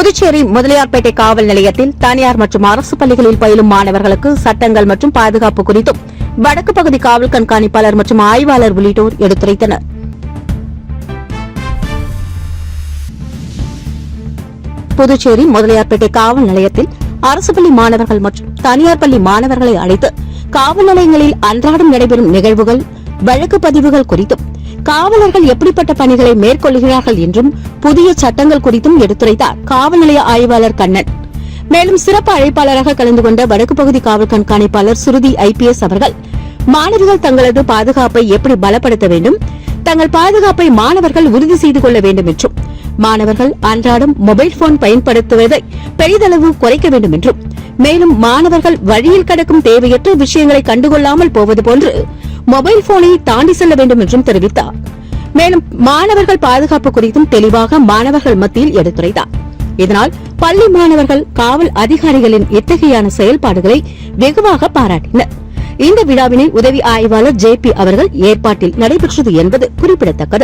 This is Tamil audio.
புதுச்சேரி முதலியார்பேட்டை காவல் நிலையத்தில் தனியார் மற்றும் அரசு பள்ளிகளில் பயிலும் மாணவர்களுக்கு சட்டங்கள் மற்றும் பாதுகாப்பு குறித்தும் வடக்கு பகுதி காவல் கண்காணிப்பாளர் மற்றும் ஆய்வாளர் உள்ளிட்டோர் எடுத்துரைத்தனர். புதுச்சேரி முதலியார்பேட்டை காவல் நிலையத்தில் அரசு பள்ளி மாணவர்கள் மற்றும் தனியார் பள்ளி மாணவர்களை அழைத்து காவல் நிலையங்களில் அன்றாடம் நடைபெறும் நிகழ்வுகள் வழக்கு பதிவுகள் குறித்தும் காவலர்கள் எப்படிப்பட்ட பணிகளை மேற்கொள்கிறார்கள் என்றும் புதிய சட்டங்கள் குறித்தும் எடுத்துரைத்தார் காவல் நிலைய ஆய்வாளர் கண்ணன். மேலும் சிறப்பு அழைப்பாளராக கலந்து கொண்ட வடக்கு பகுதி காவல் கண்காணிப்பாளர் சுருதி ஐபிஎஸ் அவர்கள் மாணவர்கள் தங்களது பாதுகாப்பை எப்படி பலப்படுத்த வேண்டும் தங்கள் பாதுகாப்பை மாணவர்கள் உறுதி செய்து கொள்ள வேண்டும் என்றும் மாணவர்கள் அன்றாடம் மொபைல் போன் பயன்படுத்துவதை பெரிதளவு குறைக்க வேண்டும் என்றும் மேலும் மாணவர்கள் வழியில் கிடக்கும் தேவையற்ற விஷயங்களை கண்டுகொள்ளாமல் போவது போன்று மொபைல் போனை தாண்டி செல்ல வேண்டும் என்றும் தெரிவித்தார். மேலும் மாணவர்கள் பாதுகாப்பு குறித்தும் தெளிவாக மாணவர்கள் மத்தியில் எடுத்துரைத்தார். இதனால் பள்ளி மாணவர்கள் காவல் அதிகாரிகளின் இத்தகையான செயல்பாடுகளை வெகுவாக பாராட்டினர். இந்த விழாவினை உதவி ஆய்வாளர் ஜே பி அவர்கள் ஏற்பாட்டில் நடைபெற்றது என்பது குறிப்பிடத்தக்கது.